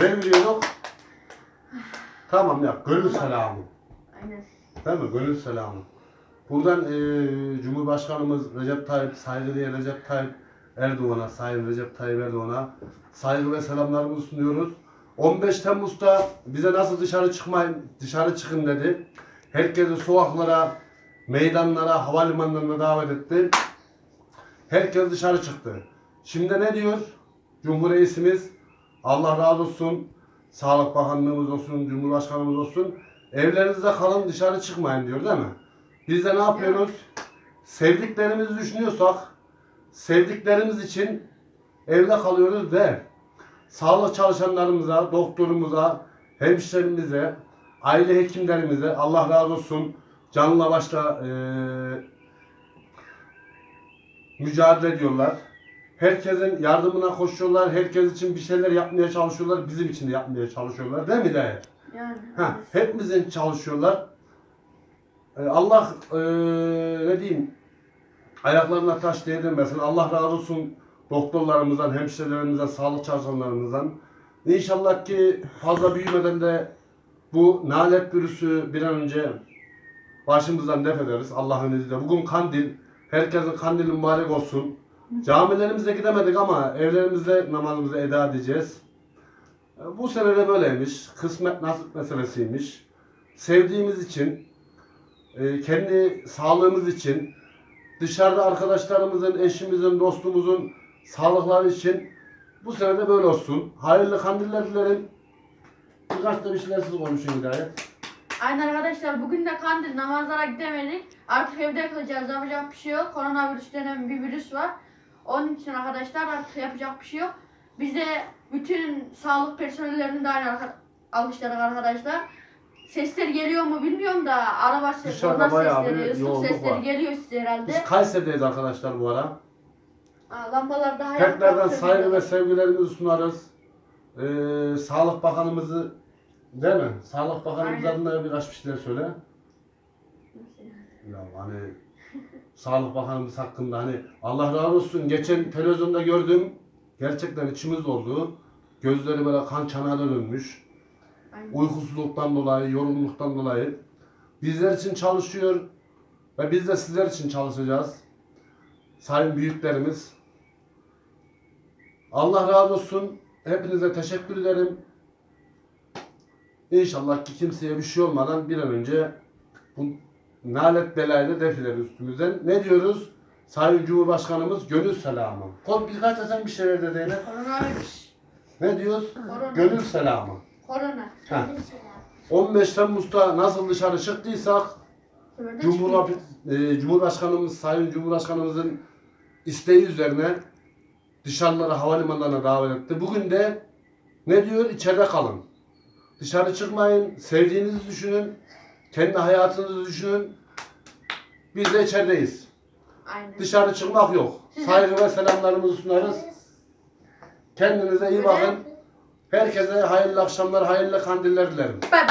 Ne biliyorduk? Tamam ya. Gönül selamı. Aynen. Değil mi? Gönül selamı. Buradan eee Cumhurbaşkanımız Recep Tayyip, saygıdeğer Recep Tayyip Erdoğan'a, Sayın Recep Tayyip Erdoğan'a saygı ve selamlarımızı sunuyoruz. 15 Temmuz'da bize nasıl dışarı çıkmayın, dışarı çıkın dedi. Herkesi sokaklara, meydanlara, havalimanlarına davet etti. Herkes dışarı çıktı. Şimdi ne diyor? Cumhur Reisimiz Allah razı olsun. Sağlık Bakanlığımız olsun, Cumhurbaşkanımız olsun. Evlerinizde kalın dışarı çıkmayın diyor değil mi? Biz de ne yapıyoruz? Sevdiklerimizi düşünüyorsak sevdiklerimiz için evde kalıyoruz ve sağlık çalışanlarımıza, doktorumuza, hemşiremize, aile hekimlerimize Allah razı olsun canla başla eee mücadele ediyorlar. Herkesin yardımına koşuyorlar. Herkes için bir şeyler yapmaya çalışıyorlar. Bizim için de yapmaya çalışıyorlar. Değil mi dayı? Yani. Ha, hepimizin çalışıyorlar. Ee, Allah eee, ne diyeyim ayaklarına taş değdirmesin. Allah razı olsun doktorlarımızdan, hemşirelerimizden, sağlık çalışanlarımızdan. İnşallah ki fazla büyümeden de bu nalet virüsü bir an önce başımızdan def ederiz Allah'ın izniyle. Bugün kandil. Herkesin kandili mübarek olsun. Camilerimize gidemedik ama evlerimizde namazımızı eda edeceğiz. E, Bu sene de böyleymiş. Kısmet nasip meselesiymiş. Sevdiğimiz için, e, kendi sağlığımız için, dışarıda arkadaşlarımızın, eşimizin, dostumuzun sağlıkları için bu sene de böyle olsun. Hayırlı kandiller dilerim. Birkaç da bir şeyler siz konuşun Hidayet. Aynen arkadaşlar bugün de kandil namazlara gidemedik. Artık evde kalacağız yapacak bir şey yok. Koronavirüs denen bir virüs var. Onun için arkadaşlar artık yapacak bir şey yok. Biz de bütün sağlık personellerinin de aynı alkışladık arkadaşlar. Sesler geliyor mu bilmiyorum da araba Dışarıda bayağı bir sesleri, ıslık yoğunluk sesleri var. geliyor size herhalde. Biz Kayseri'deyiz arkadaşlar bu ara. Aa, lambalar daha Tekrardan yakmak saygı ve sevgilerimizi sunarız. Ee, Sağlık Bakanımızı değil mi? Sağlık Bakanımız Aynen. adına birkaç bir şeyler söyle. Ya hani Sağlık Bakanımız hakkında hani Allah razı olsun geçen televizyonda gördüm. Gerçekten içimiz doldu. Gözleri böyle kan çanağına dönmüş. Aynen. Uykusuzluktan dolayı, yorgunluktan dolayı. Bizler için çalışıyor ve biz de sizler için çalışacağız. Sayın büyüklerimiz. Allah razı olsun. Hepinize teşekkür ederim. İnşallah ki kimseye bir şey olmadan bir an önce bu nalet belayı da defiler üstümüzden. Ne diyoruz? Sayın Cumhurbaşkanımız gönül selamı. Kod birkaç sen bir şeyler de. Koronavirüs. Ne diyoruz? Korona. Gönül selamı. Korona. Ha. 15 Temmuz'da nasıl dışarı çıktıysak Böyle Cumhur, çıkıyor. e, Cumhurbaşkanımız, Sayın Cumhurbaşkanımızın isteği üzerine dışarılara, havalimanlarına davet etti. Bugün de ne diyor? İçeride kalın. Dışarı çıkmayın, sevdiğinizi düşünün, kendi hayatınızı düşünün. Biz de içerideyiz. Aynen. Dışarı çıkmak yok. Saygı ve selamlarımızı sunarız. Kendinize iyi bakın. Herkese hayırlı akşamlar, hayırlı kandiller dilerim. Bay.